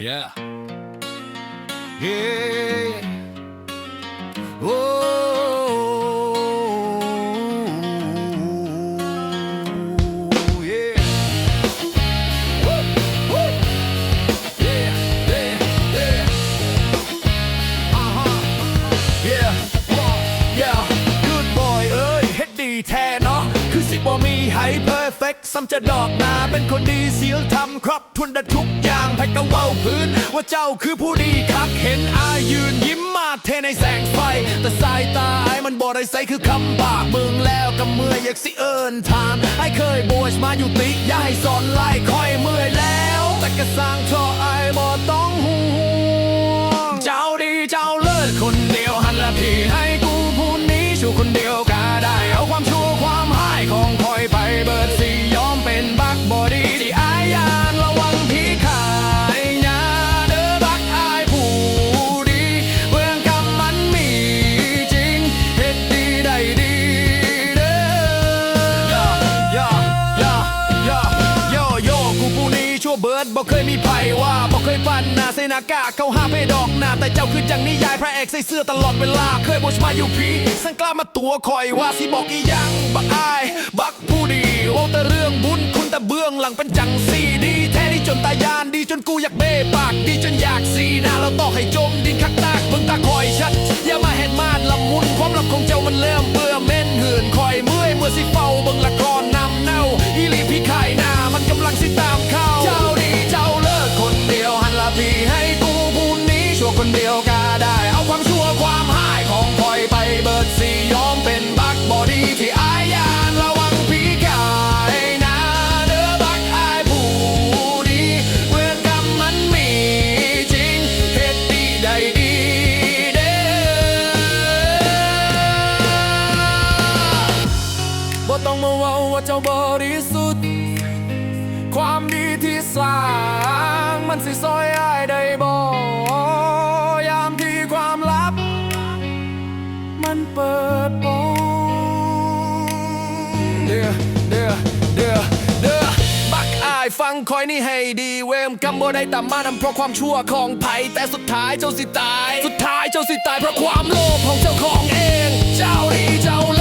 Yeah. Yeah. Oh, yeah. Woo, woo. Yeah, yeah, yeah. Uh-huh. Yeah, ซ้ำจะดอกนาเป็นคนดีเสียลทำครับทุนได้ทุกอย่างแพ็กะเว้าพื้น ว่าเจ้าคือผู้ดีคักเห็นอายยืนยิ้มมาเทในแสงไฟ แต่สายตาไอ้มันบ่ได้ใสคือคำบากมึงแล้วก็เมื่อยอยากสิเอิญทานไอ้เคยโบชมาอยู่ติยาให้สอนไล่คอยเมื่อยแล้ว แต่ก็สร้างทอไอ้บ่ต้องห่ เบิดบ่เคยมีไผว่าบอกเคยฟันนาใส่นากาเข้าห้าเพดอกหนาแต่เจ้าคือจังนิยายพระเอกใส่เสื้อตลอดเวลา เคยบชมาอยู่พีสังกล้ามาตัวคอยว่าสิบอกอียังบักอาย บักผู้ดีโอ้แต่เรื่องบุญคุณแต่เบื้องหลังเป็นจังสีดี แท้ดีจนตายานดีจนกูอยากเบ้ปากดีจนอยากสีนาเราต่อให้จมดินคักตา เดียวก็ได้ เอาความชั่วความหายของคอยไปเบิดสิยอมเป็นบักบอดีที่อายยานระวังพี่ขายน้าเด้อบักอายผู้ดีเวรกรรมมันมีจริงเฮ็ดดีได้ดีเด้อบ่ต้องมาเว้าว่าเจ้าบริสุทธิ์ความดีที่สร้างมันสิซอยอายได้บ่ มันเปิดโปงเดือเดือเดือเดือบักอายฟังคอยนี่ให้ดีเวมกำบ่ได้ตามมานำเพราะความชั่วของไผ่แต่สุดท้ายเจ้าสิตาย สุดท้ายเจ้าสิตายเพราะความโลภของเจ้าของเอง เจ้าดีเจ้า